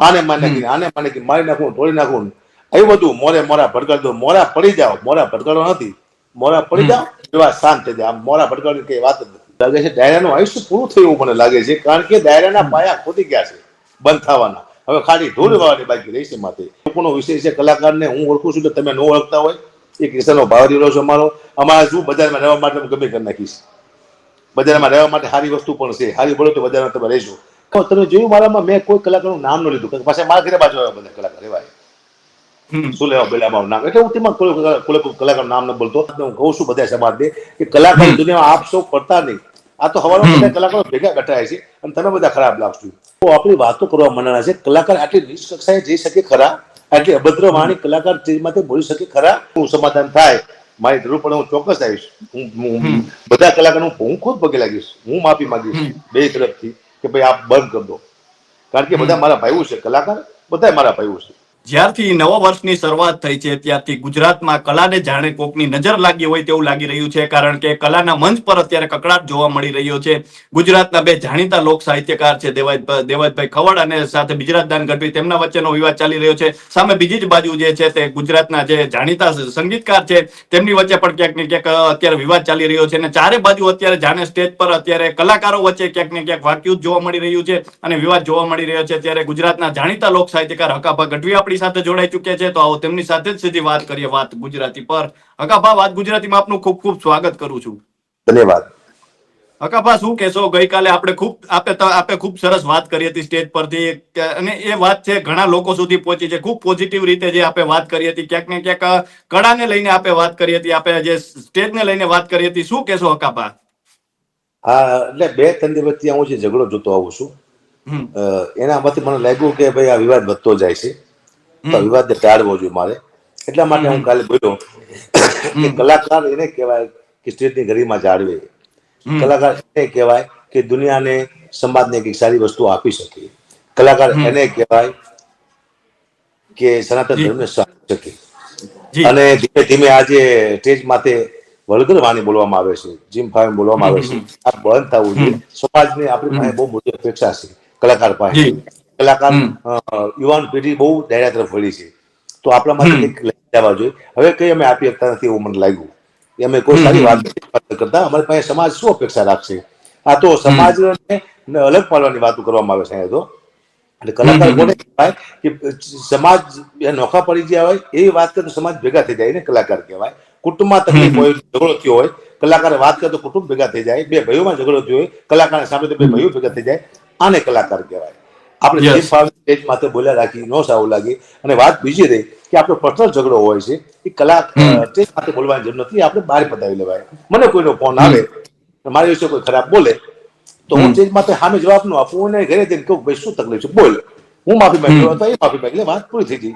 આને મારી નાખીને આને મારી નાખીને મારી નાખું ઢોળી નાખું એવું બધું મોરે મોરા ભડકાળ દો મોરા પડી જાઓ મોરા ભડકાળો નથી. મોરા પડી જાઓ એવા શાંત થઈ જાય આમ મોરા ભડકાળની કઈ વાત જ નથી. લાગે છે ડાયરાનું આયુષ્ય પૂરું થયું એવું મને લાગે છે કારણ કે ડાયરાના પાયા ખોટી ગયા છે બંધ થવાના. હવે ખાલી ધૂળ વાળવાની બાકી રહી છે માથે. લોકોનો વિષય છે કલાકારને હું ઓળખું છું કે તમે ન ઓળખતા હોય એ કિસ્સાનો ભાવ દીધો છે અમારો. અમારે શું બજારમાં રહેવા માટે હું ગમે કરી નાખીશ. બજારમાં રહેવા માટે સારી વસ્તુ પણ છે. સારી બોલો તો બજારમાં તમે રહેશો. તમે જોયું મારામાં મેં કોઈ કલાકારનું નામ ન લીધું. પાસે મારા ઘરે બાજુ આવ્યા બધા કલાકાર. એવા શું લેવા પેલા મારું નામ? એટલે હું તેમાં કોઈ કોઈ નામ ન બોલતો. હું કહું છું બધા સમાજને કે કલાકાર દુનિયામાં આપ સૌ પડતા નહીં. આ તો હવારમાં બધા કલાકારો ભેગા ગઠાય છે અને તમે બધા ખરાબ લાગશું. તો આપણી વાતો કરવા મનાના છે. કલાકાર આટલી નીચ કક્ષાએ જઈ શકે ખરા? આટલી અભદ્ર વાણી કલાકાર માટે બોલી શકે ખરા? હું સમાધાન થાય? મારી જરૂર પડે હું ચોક્કસ આવીશ. હું હું- બધા કલાકારો હું ખુદ પગે લાગીશ. હું માફી માંગીશ. બે તરફથી. કે ભાઈ આપ બંધ કરી દો. કારણ કે બધા મારા ભાઈઓ છે કલાકાર બધા મારા ભાઈઓ છે. જ્યારથી નવા વર્ષની શરૂઆત થઈ છે, ત્યારથી ગુજરાતમાં કલાને જાણે કોકની નજર લાગી હોય તેવું લાગી રહ્યું છે, કારણ કે કલાના મંચ પર અત્યારે કકડાટ જોવા મળી રહ્યો છે. ગુજરાતના બે જાણીતા લોક સાહિત્યકાર છે, દેવાય, દેવાયતભાઈ ખવડ અને સાથે ગુજરાત દાન ગઢવી, તેમના વચ્ચેનો વિવાદ ચાલી રહ્યો છે. સામે બીજી જ બાજુ જે છે તે ગુજરાતના જે જાણીતા સંગીતકાર છે, તેમની વચ્ચે પણ ક્યાંક ને ક્યાંક અત્યારે વિવાદ ચાલી રહ્યો છે અને ચારે બાજુ અત્યારે જાણે સ્ટેજ પર અત્યારે કલાકારો વચ્ચે ક્યાંક ને ક્યાંક વાક્યુત જોવા મળી રહ્યું છે અને વિવાદ જોવા મળી રહ્યો છે. ત્યારે ગુજરાતના જાણીતા લોક સાહિત્યકાર હકાભા ગઢવી આપણી સાથે જોડાઈ ચુક્યા છે તો આવો તેમની સાથે જ સીધી વાત કરીએ વાત ગુજરાતી પર. હકાભા વાત ગુજરાતીમાં આપનું ખૂબ ખૂબ સ્વાગત કરું છું. ધન્યવાદ. હકાભા શું કહેશો? ગઈકાલે આપણે ખૂબ આપે આપે ખૂબ સરસ વાત કરી હતી સ્ટેજ પરથી. અને એ વાત છે ઘણા લોકો સુધી પહોંચી છે. ખૂબ પોઝિટિવ રીતે જે આપે વાત કરી હતી ક્યાંક ને ક્યાંક કળાને લઈને આપે વાત કરી હતી આપે જે સ્ટેજને લઈને વાત કરી હતી. શું કહેશો હકાભા? હા એટલે બે ત્રણ દિવસથી હું જે ઝઘડો જોતો આવું છું. એનામાંથી મને લાગ્યું કે ભાઈ આ વિવાદ વધતો જાય છે. તો વિવાદ ટાળવો જોઈએ મારે. એટલા માટે હું કાલે બોલ્યો કે કલાકાર એને કહેવાય કે સ્ટેટની ગરિમા જાળવે. કલાકાર એને કહેવાય કે દુનિયાને સમાજને કંઈક સારી વસ્તુ આપી શકે. કલાકાર એને કહેવાય કે સનાતન ધર્મને સાચવી શકે. અને ધીમે ધીમે આજે સ્ટેજ માથે વળગર વાણી બોલવામાં આવે છે જીમ ફાઈમ બોલવામાં આવે છે. આ બંધ થવું જોઈએ સમાજની આપણી પાસે બહુ મોટી અપેક્ષા છે કલાકાર પાસે. કલાકાર યુવાન પેઢી બહુ ડાયરા તરફ વળી છે. તો આપણા માટે કંઈક લઈ જવા જોઈએ. હવે કઈ અમે આપી શકતા નથી એવું મને લાગ્યું. કે અમે કોઈ સારી વાત કરતા. અમારી પાસે સમાજ શું અપેક્ષા રાખશે? આ તો સમાજને અલગ પાડવાની વાતો કરવામાં આવે છે અહીંયા તો. એટલે કલાકાર કોને કહેવાય કે સમાજ નોખા પડી ગયા હોય એવી વાત કરે તો સમાજ ભેગા થઈ જાય ને કલાકાર કહેવાય. કુટુંબમાં તકલીફ હોય ઝઘડો થયો હોય કલાકાર વાત કરે તો કુટુંબ ભેગા થઈ જાય. બે ભાઈઓમાં ઝઘડો થયો હોય કલાકાર સામે તો બે ભાઈઓ ભેગા થઈ જાય. આને કલાકાર કહેવાય. આપણે. જે ફાવે જ માત્ર બોલ્યા રાખી નો સારું લાગે. અને વાત બીજી રહી કે આપણો પર્સનલ ઝઘડો હોય છે એ કલા તે સાથે બોલવાની જરૂર નથી આપણે બહાર પતાવી લેવાય. મને કોઈનો ફોન આવે મારી વિશે કોઈ ખરાબ બોલે તો હું સ્ટેજ માટે સામે જવાબ નો આપું અને ઘરે જઈને કહું ભાઈ શું તકલીફ છે? બોલ. હું માફી માંગ્યો તો એ માફી માંગી વાત પૂરી થઈ ગઈ.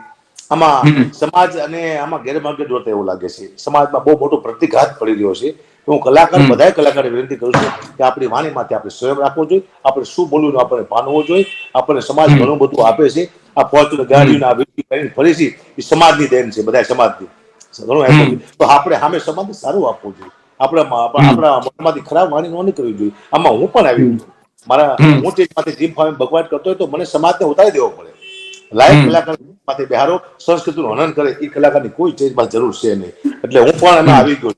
આમાં સમાજ અને આમાં ગેરમાર્ગે દોરતા એવું લાગે છે. સમાજમાં બહુ મોટો પ્રતિઘાત પડી રહ્યો છે. હું કલાકાર બધાય કલાકાર વિનંતી કરું છું કે આપણી વાણીમાંથી આપણે સ્વયં રાખવો જોઈએ. આપણે શું બોલવું આપણે ભાનવું જોઈએ. આપણને સમાજ ઘણું બધું આપે છે. આ ફોર્ચ્યુનર ગાડીઓને આ કરીને ફરી છે એ સમાજની દેન છે બધા સમાજની. ઘણું તો આપણે સામે સમાજને સારું આપવું જોઈએ. આપણે આપણા મનમાંથી ખરાબ વાણી ન નીકળવી જોઈએ. આમાં હું પણ આવી. મારા હું માટે જીમ ફાર્મ ભગવાન કરતો હોય તો મને સમાજને ઉતારી દેવો પડે. લાયક કલાકારમાંથી બિહારો સંસ્કૃતિનું હનન કરે એ કલાકારની કોઈ ચેજમાં જરૂર છે નહીં. એટલે હું પણ એમાં આવી ગયો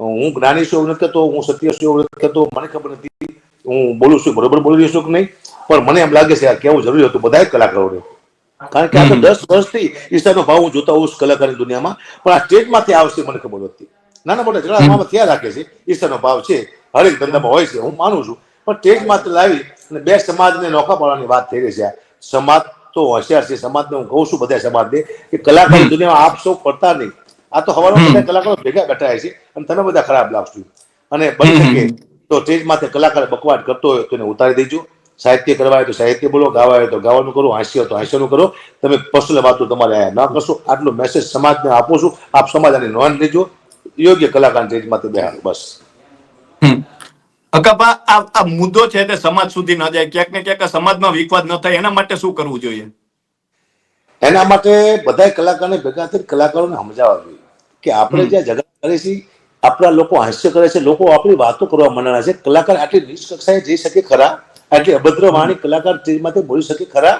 હું જ્ઞાની છું એવું નથી કહેતો હું સત્ય છું એવું નથી કહેતો મને ખબર નથી. હું બોલું છું બરોબર બોલી રહ્યો છું કે નહીં? પણ મને એમ લાગે છે આ કેવું જરૂરી હતું બધા કલાકારોને. કારણ કે આ તો દસ વર્ષથી ઈર્ષાનો ભાવ હું જોતા હોઉં છું કલાકારની દુનિયામાં પણ આ સ્ટેજમાંથી આવશે મને ખબર નથી. નાના મોટા ઝઘડા મામા ત્યાં રાખે છે ઈર્ષાનો ભાવ છે હરેક ધંધામાં હોય છે હું માનું છું. પણ સ્ટેજમાંથી લાવી અને બે સમાજને નોખા પાડવાની વાત થઈ રહી છે સમાજ તો હોશિયાર છે સમાજને હું કહું છું બધા સમાજને કે કલાકારની દુનિયામાં આપ સૌ પડતા નહીં. આ તો હવારમાં બધા કલાકારો ભેગા ગઠાય છે અને તમે બધા ખરાબ લાગશો અને બની શકે તો સ્ટેજ માથે કલાકાર બકવાટ કરતો હોય તો એને ઉતારી દેજો. સાહિત્ય કરવા હોય તો સાહિત્ય બોલો ગાવા હોય તો ગાવાનું કરો હાસ્ય તો હાસ્યનું કરો. તમે પર્સનલ વાતો તમારે આયા ના કરશો. આટલો મેસેજ સમાજને આપો છું. આપ સમાજ આની નોંધ લેજો. યોગ્ય કલાકાર સ્ટેજ માથે બેહાડો. બસ. હકાભા આ આ મુદ્દો છે તે સમાજ સુધી ન જાય. ક્યાંક ને ક્યાંક સમાજમાં વિખવાદ ન થાય એના માટે શું કરવું જોઈએ? એના માટે બધા કલાકારને ભેગા થઈ કલાકારોને સમજાવવા જોઈએ કે આપણે જ્યાં ઝઘડા કરીએ છીએ આપણા લોકો હાસ્ય કરે છે લોકો આપણી વાતો કરવા મનાના છે. કલાકાર આટલી નીચ કક્ષાએ જઈ શકે ખરા? આટલી અભદ્ર વાણી કલાકાર માટે બોલી શકે ખરા?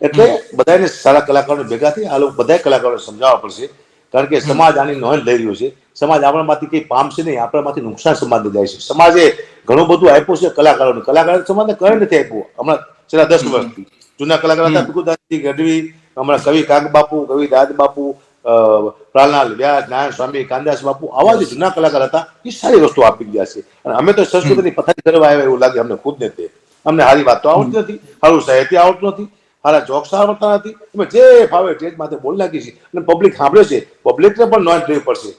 એટલે બધાને સારા કલાકારો ભેગા થઈ આ લોકો બધા કલાકારોને સમજાવવા પડશે. કારણ કે સમાજ આની નોંધ લઈ રહ્યો છે. સમાજ આપણામાંથી કંઈ પામશે નહીં આપણામાંથી નુકસાન સમાજને જાય છે. સમાજે ઘણું બધું આપ્યું છે કલાકારોને. કલાકાર સમાજને કઈ નથી આપ્યું. હમણાં છેલ્લા દસ વર્ષથી. જૂના કલાકાર હતા ભીખુદાસજી ગઢવી હમણાં કવિ કાગબાપુ કવિ દાદ બાપુ અ, પ્રાણલાલ વ્યાસ નારાયણ સ્વામી કાંદાસ બાપુ આવા જે જૂના કલાકાર હતા એ સારી વસ્તુ આપી ગયા છે. અને અમે તો સંસ્કૃતિની પથારી કરવા આવ્યા એવું લાગે અમને ખુદ ને તે. અમને સારી વાત તો આવડતી નથી. સારું સાહિત્ય આવડતું નથી. સારા જોક્સ આવડતા નથી. તમે જે ભાવે તે માથે બોલ નાખી છે. અને પબ્લિક સાંભળે છે. પબ્લિકને પણ નોંધ લેવી પડશે.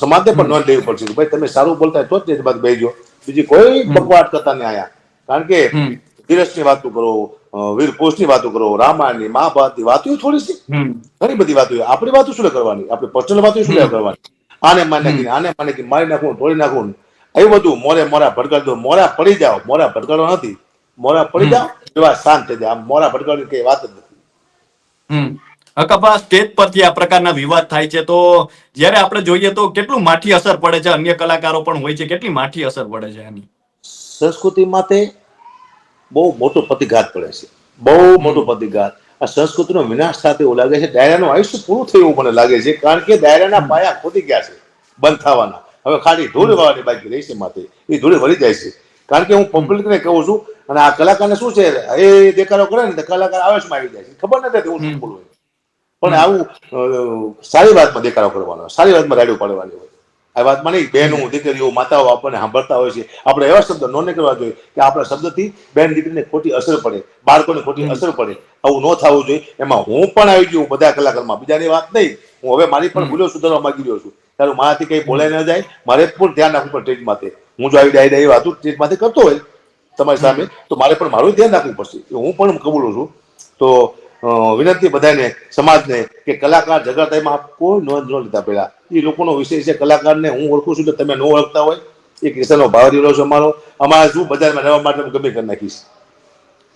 સમાજને પણ નોંધ લેવી પડશે કે ભાઈ તમે સારું બોલતા તો જ તે બાદ બેસજો બીજી કોઈ બકવાટ કરતા નહીં આયા. કારણ કે ધીરજની વાતો કરો વીરપુરુષની વીર પુરુષની વાતો કરો રામાયણની મહાભારતની વાતો થોડી છે. ઘણી બધી વાતો આપણી વાતો શું કરવાની? આપણી પર્સનલ વાતો શું કરવાની? આને માને આને માને કે મારી નાખવું તોડી નાખવું એ બધું મોરે મોરા ભડકાડ દો મોરા પડી જાઓ. મોરા ભડકાડો નથી. મોરા પડી જાઓ. એવા શાંત થઈ જાય આમ મોરા ભડકાડવાની કઈ વાત જ નથી. સ્ટેજ પરથી આ પ્રકારના વિવાદ થાય છે તો જ્યારે આપણે જોઈએ તો કેટલું માઠી અસર પડે છે અન્ય કલાકારો પણ હોય છે કેટલી માઠી અસર પડે છે આની? સંસ્કૃતિ માટે બહુ મોટો પ્રતિઘાત પડે છે. બહુ મોટો પ્રતિઘાત. આ સંસ્કૃતિનો વિનાશ સાથે એવું લાગે છે ડાયરાનું આયુષ્ય પૂરું થયું એવું મને લાગે છે કારણ કે ડાયરાના પાયા ખોટી ગયા છે બંધ થવાના. હવે ખાલી ધૂળ વાળી બાકી રહી છે માથે. એ ધૂળ વળી જાય છે. કારણ કે હું પબ્લિકને કહું છું, અને આ કલાકારને શું છે, એ દેખાડો કરે ને કલાકાર આવેશમાં આવી જાય છે. ખબર નથી હું શું બોલું પણ આવું સારી વાતમાં દેખાડો કરવાનો, સારી વાતમાં રાડ્યું પાડવાની હોય. આ વાતમાં નહીં બહેનો દીકરીઓ, માતાઓ આપણને સાંભળતા હોય છે. આપણે એવા શબ્દ નો કરવા જોઈએ કે આપણા શબ્દથી બેન દીકરીને ખોટી અસર પડે, બાળકોને ખોટી અસર પડે. આવું ન થવું જોઈએ. એમાં હું પણ આવી ગયું બધા કલાકારમાં. બીજાની વાત નહીં. હું હવે મારી પણ ભૂલો સુધારવા માંગી રહ્યો છું. તારું મારાથી કઈ બોલાય ન જાય. મારે પણ ધ્યાન રાખવું પડે ટ્રેન માથે હું જો આવી ડાય ડાય વાતો સ્ટેટમાંથી માથે કરતો હોય તમારી સામે તો મારે પણ મારું ધ્યાન રાખવું પડશે. હું પણ કબૂલું છું. તો વિનંતી બધાને સમાજને કે કલાકાર જગતમાં કોઈ નોંધ ન લીધા પહેલા. એ લોકોનો વિષય છે કલાકારને હું ઓળખું છું કે તમે ન ઓળખતા હોય એ કિસ્સાનો ભાવ રહ્યો છે અમારો. અમારે શું બજારમાં રહેવા માટે હું ગમે કરી નાખીશ?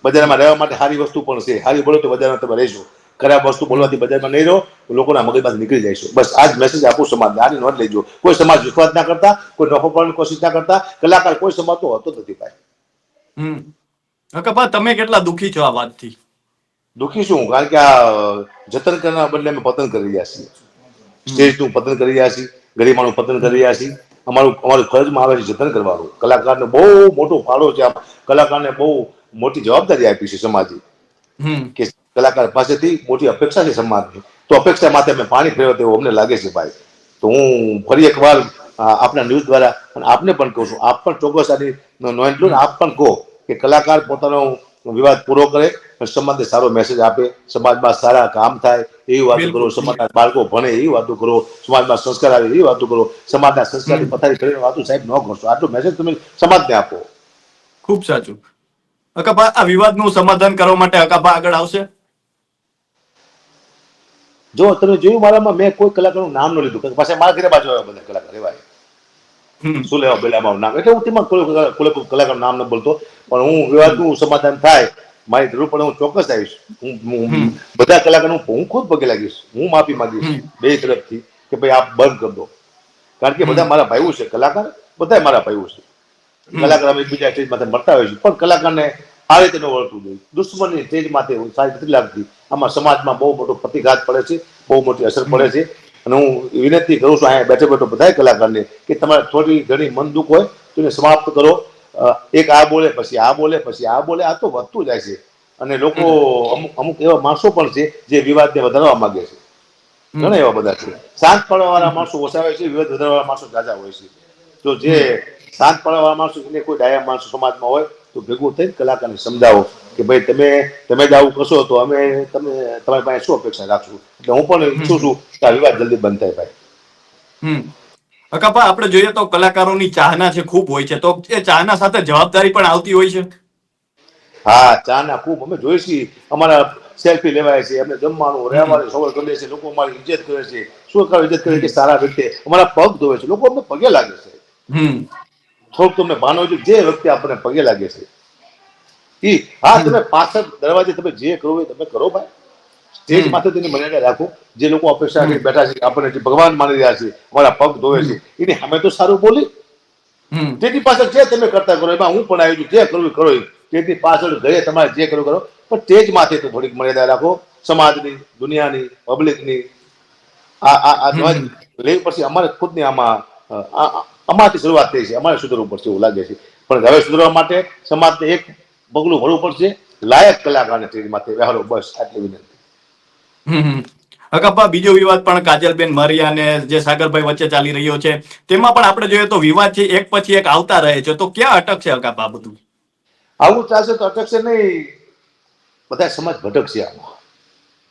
બજારમાં રહેવા માટે સારી વસ્તુ પણ છે. સારી બોલો તો બજારમાં તમે રહેશો. ખરાબ વસ્તુ બોલવાથી બજારમાં નહીં રહો લોકોના મગજમાંથી નીકળી જઈશું બસ આ જ મેસેજ આપું સમાજને. આની નોંધ લેજો. કોઈ સમાજ વિશ્વાસ ના કરતા કોઈ નફો કરવાની કોશિશ ના કરતા કલાકાર કોઈ સમાજ તો હતો નથી ભાઈ. હમ. અકબા તમે કેટલા દુખી છો આ વાતથી? દુખી છું કારણ કે આ જતન કરવાના બદલે અમે પતન કરી રહ્યા છીએ. સ્ટેજનું પતન કરી રહ્યા છીએ ગરિમાનું પતન કરી રહ્યા છીએ. અમારું અમારું ફરજમાં આવે છે જતન કરવાનું. કલાકારને બહુ મોટો ફાળો છે કલાકારને બહુ મોટી જવાબદારી આપી છે સમાજે. કે કલાકાર પાસેથી મોટી અપેક્ષા છે સમાજની. તો અપેક્ષા માટે અમે પાણી ફેરવે તેવું અમને લાગે છે ભાઈ. તો હું ફરી એકવાર આપના ન્યૂઝ દ્વારા અને આપને પણ કહું છું આપ પણ ચોક્કસ આની નોંધ લો ને આપ પણ કહો કે કલાકાર પોતાનો વિવાદ પૂરો કરે સમાજને સારો મેસેજ આપે. સમાજમાં સારા કામ થાય એવી વાતો કરો. સમાજના બાળકો ભણે એવી વાતો કરો સમાજમાં સંસ્કાર આવે એવી વાતો કરો સમાજના સંસ્કારની પથારી કરીને વાતો સાહેબ ન કરશો. આટલો મેસેજ તમે સમાજને આપો. ખૂબ સાચું. અકાપા આ વિવાદનું સમાધાન કરવા માટે અકાપા આગળ આવશે? જો તમે જોયું મારામાં મેં કોઈ કલાકારનું નામ ન લીધું પાસે પાછા મારા ઘરે બાજુ આવ્યા બધા કલાકાર એવા શું લેવા બેલા મારું નામ? એટલે હું તેમાં કોઈ કલાકારનું નામ ન બોલતો પણ હું વિવાદનું સમાધાન થાય મારી જરૂર પડે હું ચોક્કસ આવીશ. હું હું- બધા કલાકારનું હું ખુદ પગે લાગીશ હું માફી માંગીશ. બે તરફથી કે ભાઈ આપ બંધ કરી દો. કારણ કે બધા મારા ભાઈઓ છે કલાકાર બધા મારા ભાઈઓ છે. કલાકાર અમે બીજા સ્ટેજ માથે મળતા હોય છે પણ કલાકારને આ રીતે ન વળતું જોઈએ. દુશ્મનની સ્ટેજ માથે સારી નથી લાગતી. આમાં સમાજમાં બહુ મોટો પ્રતિઘાત પડે છે બહુ મોટી અસર પડે છે. અને હું વિનંતી કરું છું અહીંયા બેઠો બેઠો બધા કલાકારને કે તમારે થોડી ઘણી મન દુઃખ હોય તો એને સમાપ્ત કરો. એક આ બોલે પછી આ બોલે પછી આ બોલે આ તો વધતું જાય છે. અને લોકો અમુક અમુક એવા માણસો પણ છે જે વિવાદને વધારવા માંગે છે. ઘણા એવા બધા છે. શાંત પડવાવાળા માણસો ઓછા હોય છે વિવાદ વધારવા માણસો જાજા હોય છે. તો જે શાંત પડવાવાળા માણસો એને કોઈ ડાયા માણસો સમાજમાં હોય તો ભેગું થઈને કલાકારને સમજાવો. કે ભાઈ તમે તમે જ આવું કરશો તો અમે તમે તમારી પાસે શું અપેક્ષા રાખશું? એટલે હું પણ ઈચ્છું છું કે આ વિવાદ જલ્દી બંધ થાય ભાઈ. અકાપા આપણે જોઈએ તો કલાકારોની ચાહના છે ખૂબ હોય છે. તો એ ચાહના સાથે જવાબદારી પણ આવતી હોય છે? હા ચા ના ખૂબ. અમે જોઈએ છીએ અમારા સેલ્ફી લેવાય છે અમે જમવાનું રહેવાનું સવર કરે છે લોકો અમારી ઇજ્જત કરે છે શું કરે ઇજ્જત કરે છે સારા વ્યક્તિ. અમારા પગ ધોવે છે. લોકો અમને પગે લાગે છે. થોડુંક તમને હોય છે જે વ્યક્તિ આપણને પગે લાગે છે. ઈ હા તમે પાછળ દરવાજે તમે જે કરવું હોય તમે કરો ભાઈ. સ્ટેજ માથે તેની મર્યાદા રાખો. જે લોકો અપેક્ષા કરી બેઠા છે આપણને જે ભગવાન માની રહ્યા છે અમારા પગ ધોવે છે એને અમે તો સારું બોલી. તેની પાછળ જે તમે કરતા કરો એમાં હું પણ આવી છું જે કરવું કરો એ. તેની પાછળ ઘરે તમારે જે કરવું કરો. પણ સ્ટેજ માથે તો થોડીક મર્યાદા રાખો. સમાજની દુનિયાની પબ્લિકની. આ આ ધ્વજ લેવી પડશે. અમારે ખુદની આમાં અમારાથી શરૂઆત થઈ છે. અમારે સુધરવું પડશે એવું લાગે છે. પણ હવે સુધરવા માટે સમાજને એક પગલું ભરવું પડશે. લાયક કલાકારને સ્ટેજ માથે. વહેલો બસ આટલી વિનંતી. હમ. બીજો વિવાદ પણ કાજલબેન મરિયા અને જે સાગરભાઈ વચ્ચે ચાલી રહ્યો છે તેમાં પણ આપણે જોઈએ તો વિવાદ છે એક પછી એક આવતા રહે છે. તો ક્યાં અટકશે અકાપા આ બધું? આવું ચાલશે તો અટકશે નહીં. બધા સમાજ ભટકશે આમાં.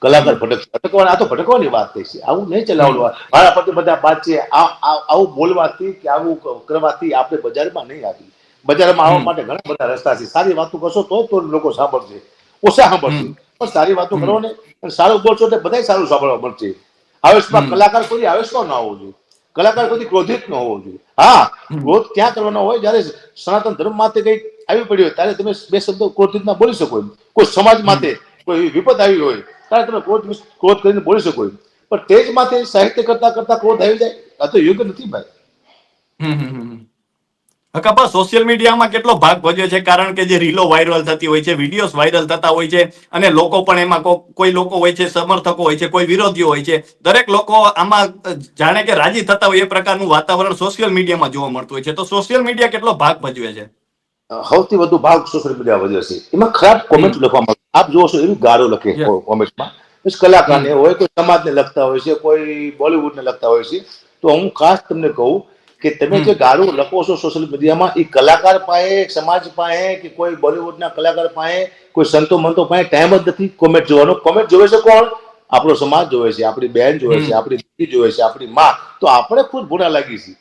કલાકાર ભટકશે. ભટકવાના આ તો ભટકવાની વાત થઈ છે. આવું નહીં ચલાવવાનું મારા પરથી બધા વાત છે આવું બોલવાથી કે આવું કરવાથી આપણે બજારમાં નહીં આવી બજારમાં આવવા માટે ઘણા બધા રસ્તા છે. સારી વાતો કરશો તો તો લોકો સાંભળશે. ઓછા સાંભળશે? પણ સારી વાતો કરો ને સારું બોલશો તો બધા સારું સાંભળવા મળશે. આવેશમાં કલાકાર કોઈ આવેશમાં ના હોવો જોઈએ. કલાકાર કોઈ ક્રોધિત ન હોવો જોઈએ. હા ક્રોધ ક્યાં કરવાનો હોય? જ્યારે સનાતન ધર્મ માટે કંઈક આવી પડ્યું હોય ત્યારે તમે બે શબ્દો ક્રોધિત ના બોલી શકો કોઈ સમાજ માટે કોઈ વિપત આવી હોય ત્યારે તમે ક્રોધ ક્રોધ કરીને બોલી શકો પણ તે જ માથે સાહિત્ય કરતા કરતા ક્રોધ આવી જાય. આ તો યોગ્ય નથી ભાઈ. હમ હમ. હમ. અકાપા સોશિયલ મીડિયામાં કેટલો ભાગ ભજવે છે? કારણ કે જે રીલો વાયરલ થતી હોય છે વિડીયોઝ વાયરલ થતા હોય છે અને લોકો પણ એમાં કોઈ લોકો હોય છે સમર્થકો હોય છે કોઈ વિરોધીઓ હોય છે. દરેક લોકો આમાં જાણે કે રાજી થતા હોય એ પ્રકારનું વાતાવરણ સોશિયલ મીડિયામાં જોવા મળતું હોય છે. તો સોશિયલ મીડિયા કેટલો ભાગ ભજવે છે? સૌથી વધુ ભાગ સોશિયલ મીડિયા વધે છે. એમાં ખરાબ કોમેન્ટ લખવામાં. આપ જોશો એવી ગાળો લખે. કોમેન્ટમાં કલાકારને હોય કોઈ સમાજને લખતા હોય છે કોઈ બોલિવૂડને લખતા હોય છે. તો હું ખાસ તમને કહું કે તમે જે ગાળો લખો છો સોશિયલ મીડિયામાં એ કલાકાર પાસે સમાજ પાસે કે કોઈ બોલિવૂડના કલાકાર પાસે કોઈ સંતો મંતો પાસે ટાઈમ જ નથી કોમેન્ટ જોવાનો. કોમેન્ટ જોવે છે કોણ? આપણો સમાજ જોવે છે આપણી બહેન જોવે છે આપણી દીકરી જોવે છે આપણી માં. તો આપણે ખુદ ભૂડા લાગી છે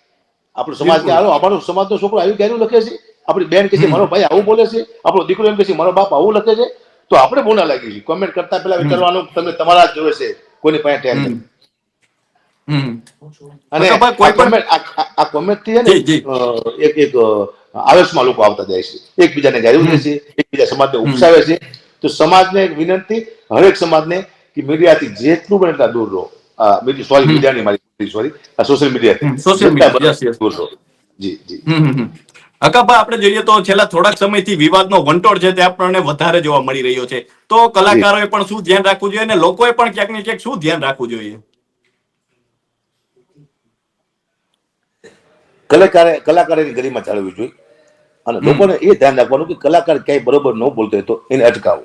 આપણો સમાજ કે હાલો અમારો સમાજનો છોકરો આવી ગાયનું લખે છે? આપણી બેન કે છે મારો ભાઈ આવું બોલે છે. આપણો દીકરો એમ કે છે મારો બાપ આવું લખે છે? તો આપણે ભૂના લાગી છે કોમેન્ટ કરતા પહેલા વિચારવાનું તમે તમારા જ જોવે છે. કોઈની પાસે ટાઈમ નથી. અને કોઈ પણ- આ- થી ને એક એક આવેશમાં લોકો આવતા જાય છે. એકબીજાને ગાયું છે એકબીજા સમાજને ઉપસાવે છે. તો સમાજને એક વિનંતી હરેક સમાજને કે મીડિયાથી જેટલું બને એટલા દૂર રહો. સોરી મીડિયાની મારી સોરી. સોશિયલ મીડિયાથી સોશિયલ yes. દૂર રહો. જી જી. અકાપા આપણે જોઈએ તો છેલ્લા થોડાક સમયથી વિવાદનો વંટોળ છે તે આપણને વધારે જોવા મળી રહ્યો છે. તો કલાકારોએ પણ શું ધ્યાન રાખવું જોઈએ અને લોકોએ પણ ક્યાંક ને ક્યાંક શું ધ્યાન રાખવું જોઈએ? કલાકારે કલાકારની ગરિમા જાળવવી જોઈએ. અને લોકોને એ ધ્યાન રાખવાનું કે કલાકાર ક્યાંય બરોબર ન બોલતો હોય તો એને અટકાવો.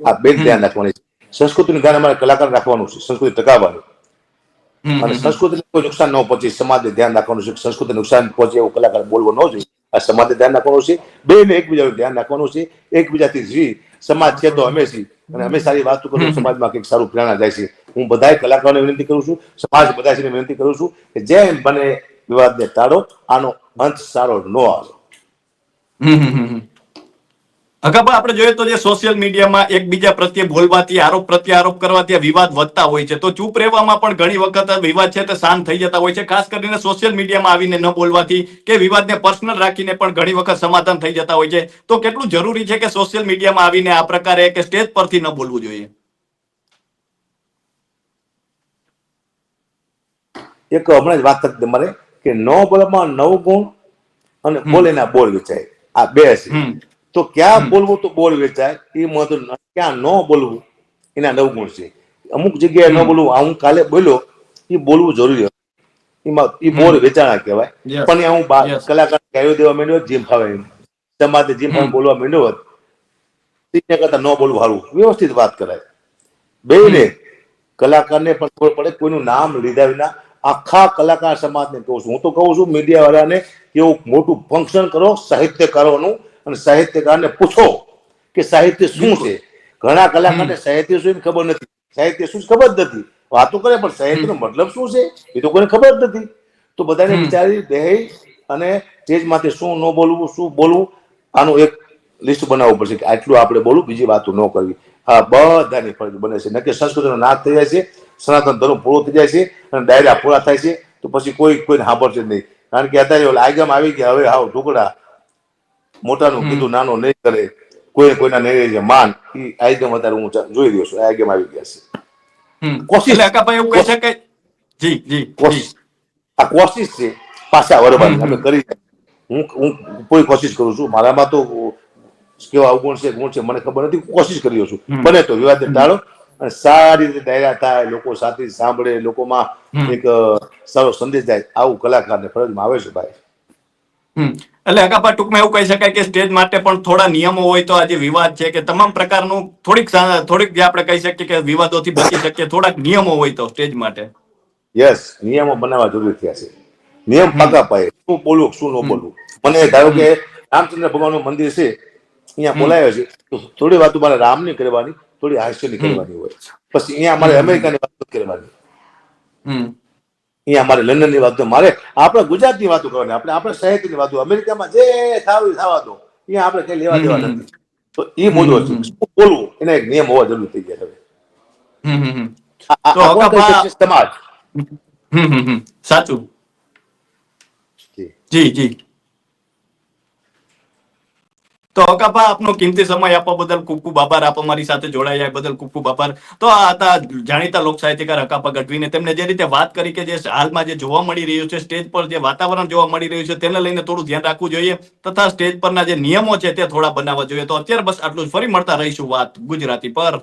આ બે ધ્યાન રાખવાની છે. સંસ્કૃતિનું ધ્યાન અમારે કલાકાર રાખવાનું છે સંસ્કૃતિ ટકાવવાનું. અને સંસ્કૃતિને કોઈ નુકસાન ન પહોંચે સમાજને ધ્યાન રાખવાનું છે. સંસ્કૃતિ નુકસાન પહોંચે એવું કલાકાર બોલવો ન જોઈએ. આ સમાજને ધ્યાન રાખવાનું છે. બે ને એકબીજાનું ધ્યાન રાખવાનું છે. એકબીજાથી જી સમાજ છે તો અમે અને અમે સારી વાતો કરું સમાજમાં કંઈક સારું પ્રેરણા જાય છે. હું બધા કલાકારોને વિનંતી કરું છું સમાજ બધા વિનંતી કરું છું કે જેમ બને વિવાદને ટાળો આનો અંત સારો ન આવે. અગાબા આપણે જોઈએ તો જે સોશિયલ મીડિયામાં એકબીજા પ્રત્યે બોલવાથી આરોપ પ્રત્યે આરોપ કરવાથી વિવાદ વધતા હોય છે. તો ચૂપ રહેવામાં પણ ઘણી વખત વિવાદ છે તે શાંત થઈ જતા હોય છે. ખાસ કરીને સોશિયલ મીડિયામાં આવીને ન બોલવાથી કે વિવાદને પર્સનલ રાખીને પણ ઘણી વખત સમાધાન થઈ જતા હોય છે. તો કેટલું જરૂરી છે કે સોશિયલ મીડિયામાં આવીને આ પ્રકારે કે સ્ટેજ પરથી ન બોલવું જોઈએ? એક હમણાં જ વાત મારે કે ન બોલમાં નવ ગુણ અને બોલે ના બોલ વેચાય. આ બે છે. તો ક્યાં બોલવું તો બોલ વેચાય? એ મહત્વ ક્યાં ન બોલવું? એના નવ ગુણ છે. અમુક જગ્યાએ ન બોલવું. આ હું કાલે બોલ્યો એ બોલવું જરૂરી. એમાં એ બોલ વેચાણા કહેવાય. પણ હું કલાકાર ગાયો દેવા માંડ્યો જેમ ફાવે એમ. જીમ જેમ ફાવે બોલવા માંડ્યો હોત તેના કરતા ન બોલવું સારું. વ્યવસ્થિત વાત કરાય. બેને કલાકારને પણ ખબર પડે કોઈનું નામ લીધા વિના આખા કલાકાર સમાજને કહું છું. હું તો કહું છું મીડિયા વાળાને કે એવું મોટું ફંક્શન કરો સાહિત્યકારોનું અને સાહિત્યકારને પૂછો કે સાહિત્ય શું છે. ઘણા કલાકારને સાહિત્ય શું ખબર નથી. સાહિત્ય શું ખબર જ નથી. વાતો કરે પણ સાહિત્યનો મતલબ શું છે? એ તો કોઈને ખબર જ નથી. તો બધાને વિચારી બેહી અને સ્ટેજમાંથી શું ન બોલવું શું બોલવું આનું એક લિસ્ટ બનાવવું પડશે કે આટલું આપણે બોલવું બીજી વાતો ન કરવી. બધાની ફરજ બને છે. નક્કી સંસ્કૃતિનો નાશ થઈ જાય છે સનાતન ધર્મ પૂરો થઈ જાય છે અને ડાયરા પૂરા થાય છે તો પછી કોઈ કોઈને સાંભળશે નહીં. કારણ કે અત્યારે આગમ આવી ગયા હવે હાવ ઢોકળા મોટાનું કીધું નાનો નહીં કરે કોઈ કોઈના નહીં છે માન. એ આગમ અત્યારે હું જોઈ રહ્યો છું આગમ આવી ગયા છે. કોશિશ. એટલે એવું કહી છે જી જી જી. કોશિશ. આ કોશિશ છે પાછા વરવાની અમે કરી હું હું પૂરી કોશિશ કરું છું. મારામાં તો કેવા અવગુણ છે ગુણ છે મને ખબર નથી કોશિશ કર્યો છું. બને તો વિવાદ ટાળો અને સારી રીતે ડાયરા થાય લોકો સાથે સાંભળે લોકોમાં એક સારો સંદેશ જાય આવું કલાકારને ફરજમાં આવે છે ભાઈ. એટલે અગાપા ટૂંકમાં એવું કહી શકાય કે સ્ટેજ માટે પણ થોડા નિયમો હોય તો આજે વિવાદ છે કે તમામ પ્રકારનું થોડીક થોડીક જે આપણે કહી શકીએ કે વિવાદોથી બચી શકીએ થોડાક નિયમો હોય તો સ્ટેજ માટે. યસ નિયમો બનાવવા જરૂરી થયા છે. નિયમ પાકા પાયે. શું બોલવું શું ન બોલવું મને ધારો કે રામચંદ્ર ભગવાનનું મંદિર છે અહીંયા બોલાયો છે. થોડી વાતો મારે રામની કરવાની થોડી હાસ્યની કરવાની હોય. પછી અહીંયા મારે અમેરિકાની વાત કરવાની. અહીંયા મારે લંડનની વાતો મારે આપણે ગુજરાતની વાતો કરવાની. આપણે આપણે સાહિત્યની વાતો અમેરિકામાં જે થાવું થવા દો અહીંયા આપણે કઈ લેવા દેવા નથી. તો એ બોલવો છે. શું બોલવું? એના એક નિયમ હોવા જરૂરી થઈ ગયા હવે? સમાજ. સાચું. જી જી. તો અકાપા આપનો કિંમતી સમય આપવા બદલ ખૂબ ખૂબ આભાર. આપ અમારી સાથે જોડાયા બદલ ખૂબ ખૂબ આભાર. તો આ હતા જાણીતા લોક સાહિત્યકાર અકાપા ગઢવીને. તેમને જે રીતે વાત કરી કે જે હાલમાં જે જોવા મળી રહ્યું છે, સ્ટેજ પર જે વાતાવરણ જોવા મળી રહ્યું છે, તેને લઈને થોડું ધ્યાન રાખવું જોઈએ તથા સ્ટેજ પરના જે નિયમો છે તે થોડા બનાવવા જોઈએ. તો અત્યારે બસ આટલું જ. ફરી મળતા રહીશું વાત ગુજરાતી પર.